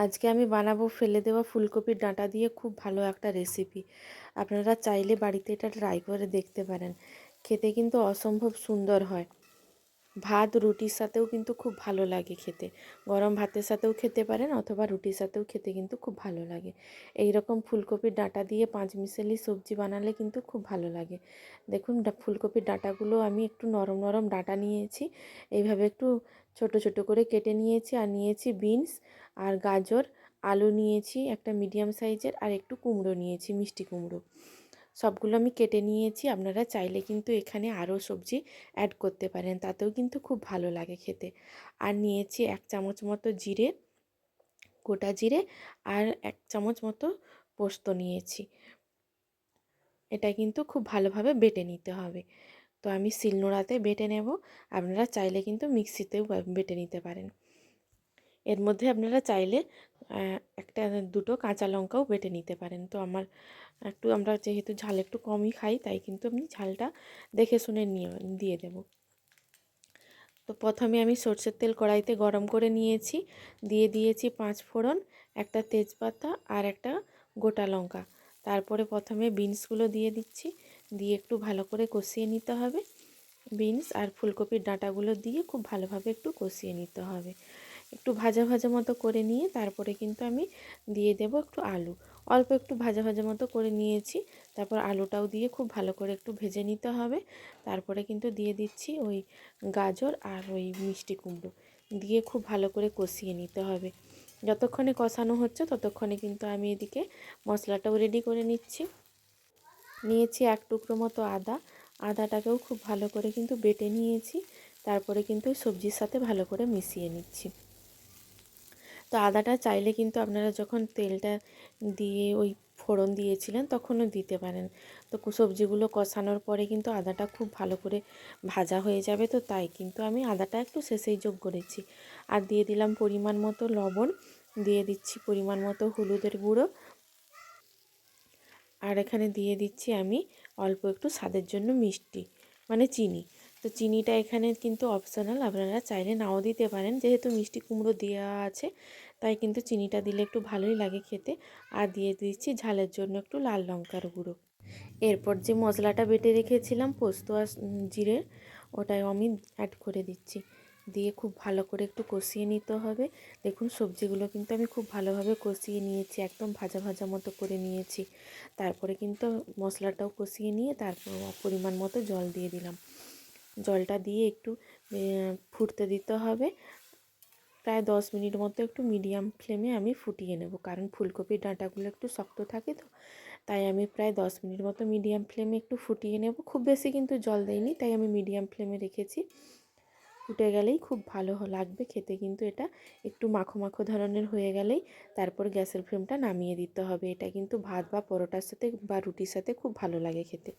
আজকে আমি বানাবো ফেলে দেওয়া ফুলকপির ডাঁটা দিয়ে খুব ভালো একটা রেসিপি আপনারা চাইলে বাড়িতে এটা ট্রাই করে দেখতে পারেন। খেতে কিন্তু অসম্ভব সুন্দর হয়। ভাত রুটির সাথেও কিন্তু খুব ভালো লাগে খেতে। গরম ভাতের সাথেও খেতে পারেন অথবা রুটির সাথেও খেতে কিন্তু খুব ভালো লাগে। এই রকম ফুলকপির ডাঁটা দিয়ে পাঁচ মিশালি সবজি বানালে কিন্তু খুব ভালো লাগে। দেখুন ফুলকপির ডাঁটাগুলো আমি একটু নরম নরম ডাঁটা নিয়েছি। এইভাবে একটু ছোট ছোট করে কেটে নিয়েছি আর নিয়েছি বিনস আর গাজর, আলু নিয়েছি, একটা মিডিয়াম সাইজের আর একটু কুমড়ো নিয়েছি, মিষ্টি কুমড়ো। সবগুলো আমি কেটে নিয়েছি। আপনারা চাইলে কিন্তু এখানে আরও সবজি অ্যাড করতে পারেন। তাতেও কিন্তু খুব ভালো লাগে খেতে। আর নিয়েছি এক চামচ মতো জিরে, গোটা জিরে আর এক চামচ মতো পোস্ত নিয়েছি। এটা কিন্তু খুব ভালোভাবে বেটে নিতে হবে। তো আমি শিলনোড়াতে বেটে নেব। আপনারা চাইলে কিন্তু মিক্সিতেও বেটে নিতে পারেন। এর মধ্যে আপনারা চাইলে একটা দুটো কাঁচা লঙ্কাও বেটে নিতে পারেন। তো আমার একটু আমরা যেহেতু ঝাল একটু কমই খাই, তাই কিন্তু আমি ঝালটা দেখে শুনে নিয়ে, দিয়ে দেব। তো প্রথমে আমি সর্ষের তেল কড়াইতে গরম করে নিয়েছি। দিয়ে দিয়েছি পাঁচ ফোড়ন, একটা তেজপাতা আর একটা গোটা লঙ্কা। তারপরে প্রথমে বিনসগুলো দিয়ে দিচ্ছি। দিয়ে একটু ভালো করে কষিয়ে নিতে হবে। বিনস আর ফুলকপির ডাঁটাগুলো দিয়ে খুব ভালোভাবে একটু কষিয়ে নিতে হবে। একটু ভাজা ভাজা মতো করে নিয়ে তারপরে কিন্তু আমি দিয়ে দেব একটু আলু। অল্প একটু ভাজা ভাজা মতো করে নিয়েছি। তারপর আলুটাও দিয়ে খুব ভালো করে একটু ভেজে নিতে হবে। তারপরে কিন্তু দিয়ে দিচ্ছি ওই গাজর আর ওই মিষ্টি কুমড়ো। দিয়ে খুব ভালো করে কষিয়ে নিতে হবে। যতক্ষণে কষানো হচ্ছে ততক্ষণে কিন্তু আমি এদিকে মশলাটাও রেডি করে নিচ্ছি। নিয়েছি এক টুকরো মতো আদা। আদাটাকেও খুব ভালো করে কিন্তু বেটে নিয়েছি। তারপরে কিন্তু সবজির সাথে ভালো করে মিশিয়ে নিচ্ছি। তো আদাটা চাইলে কিন্তু আপনারা যখন তেলটা দিয়ে ওই ফোড়ন দিয়েছিলেন তখনও দিতে পারেন। তো সবজিগুলো কষানোর পরে কিন্তু আদাটা খুব ভালো করে ভাজা হয়ে যাবে তো তাই কিন্তু আমি আদাটা একটু শেষেই যোগ করেছি। আর দিয়ে দিলাম পরিমাণ মতো লবণ, দিয়ে দিচ্ছি পরিমাণ মতো হলুদের গুঁড়ো। আর এখানে দিয়ে দিচ্ছি আমি অল্প একটু স্বাদের জন্য মিষ্টি মানে চিনি। তো চিনিটা এখানে কিন্তু অপশনাল আপনারা চাইলে নাও দিতে পারেন। যেহেতু মিষ্টি কুমড়ো দেওয়া আছে, তাই কিন্তু চিনিটা দিলে একটু ভালোই লাগে খেতে। আর দিয়ে দিচ্ছি ঝালের জন্য একটু লাল লঙ্কার গুঁড়ো। এরপর যে মশলাটা বেটে রেখেছিলাম, পোস্ত আর জিরে ওটাই আমি অ্যাড করে দিচ্ছি। দিয়ে খুব ভালো করে একটু কষিয়ে নিতে হবে। দেখুন, সবজিগুলো কিন্তু আমি খুব ভালোভাবে কষিয়ে নিয়েছি, একদম ভাজা ভাজা মতো করে নিয়েছি। তারপরে কিন্তু মশলাটাও কষিয়ে নিয়ে তারপর পরিমাণ মতো জল দিয়ে দিলাম। জলটা দিয়ে একটু ফুটতে দিতে হবে। প্রায় দশ মিনিট মতো একটু মিডিয়াম ফ্লেমে আমি ফুটিয়ে নেব। কারণ ফুলকপির ডাঁটাগুলো একটু শক্ত থাকে তো। তাই আমি প্রায় দশ মিনিট মতো মিডিয়াম ফ্লেমে একটু ফুটিয়ে নেব। খুব বেশি কিন্তু জল দেয়নি তাই আমি মিডিয়াম ফ্লেমে রেখেছি। ফুটে গেলেই খুব ভালো লাগবে খেতে কিন্তু এটা একটু মাখো মাখো ধরনের হয়ে গেলেই তারপর গ্যাসের ফ্লেমটা নামিয়ে দিতে হবে। এটা কিন্তু ভাত বা পরোটার সাথে বা রুটির সাথে খুব ভালো লাগে খেতে।